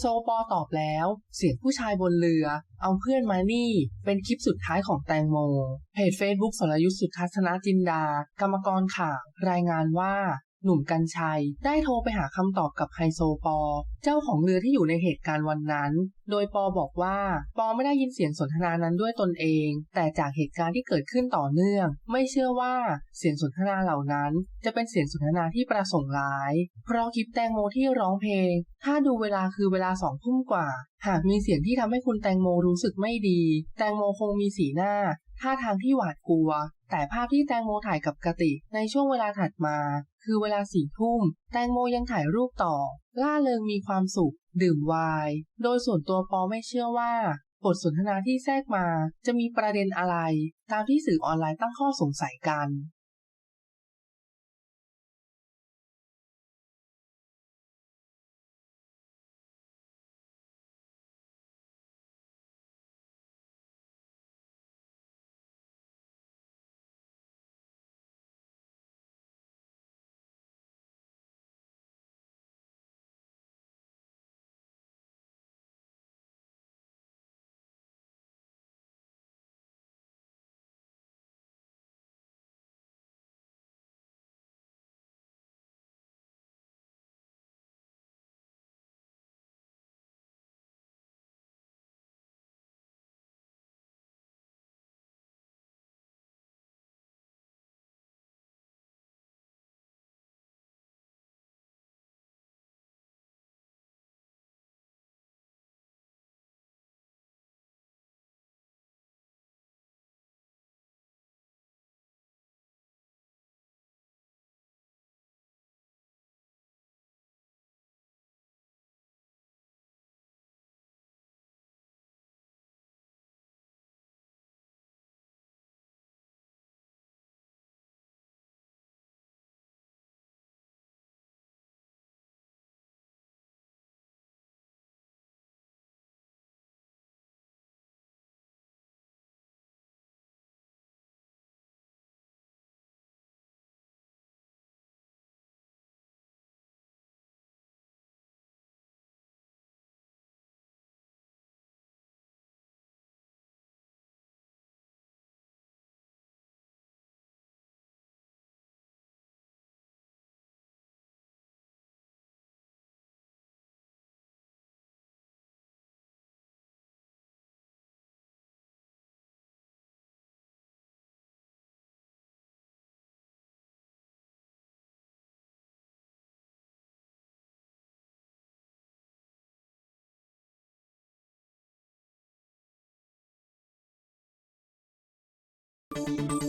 โซปอตอบแล้ว เสียงผู้ชายบนเรือ เอาเพื่อนมานี่ เป็นคลิปสุดท้ายของแตงโม เพจ Facebook สรยุทธสุทัศนจินดา กรรมกรข่าวรายงานว่า หนุ่มกัญชัย ได้โทรไปหาคำตอบกับไฮโซปอ เจ้าของเรือที่อยู่ในเหตุการณ์วันนั้น โดยปอบอกว่า ปอไม่ได้ยินเสียงสนทนานั้นด้วยตนเอง แต่จากเหตุการณ์ที่เกิดขึ้นต่อเนื่อง ไม่เชื่อว่าเสียงสนทนาเหล่านั้น จะเป็นเสียงสนทนาที่ประสงค์ร้าย เพราะคลิปแตงโมที่ร้องเพลง ถ้าดูเวลาคือเวลาสองทุ่มกว่า หากมีเสียงที่ทำให้คุณแตงโมรู้สึกไม่ดี แตงโมคงมีสีหน้าท่าทางที่หวาดกลัว แต่ภาพที่แตงโมถ่ายกับกติกในช่วงเวลาถัดมา คือเวลาสี่ทุ่ม แตงโมยังถ่ายรูปต่อ ล่าเริงมีความสุข ดื่มไวน์โดยส่วนตัวปอไม่เชื่อว่า บทสนทนาที่แทรกมาจะมีประเด็นอะไร ตามที่สื่อออนไลน์ตั้งข้อสงสัยกัน you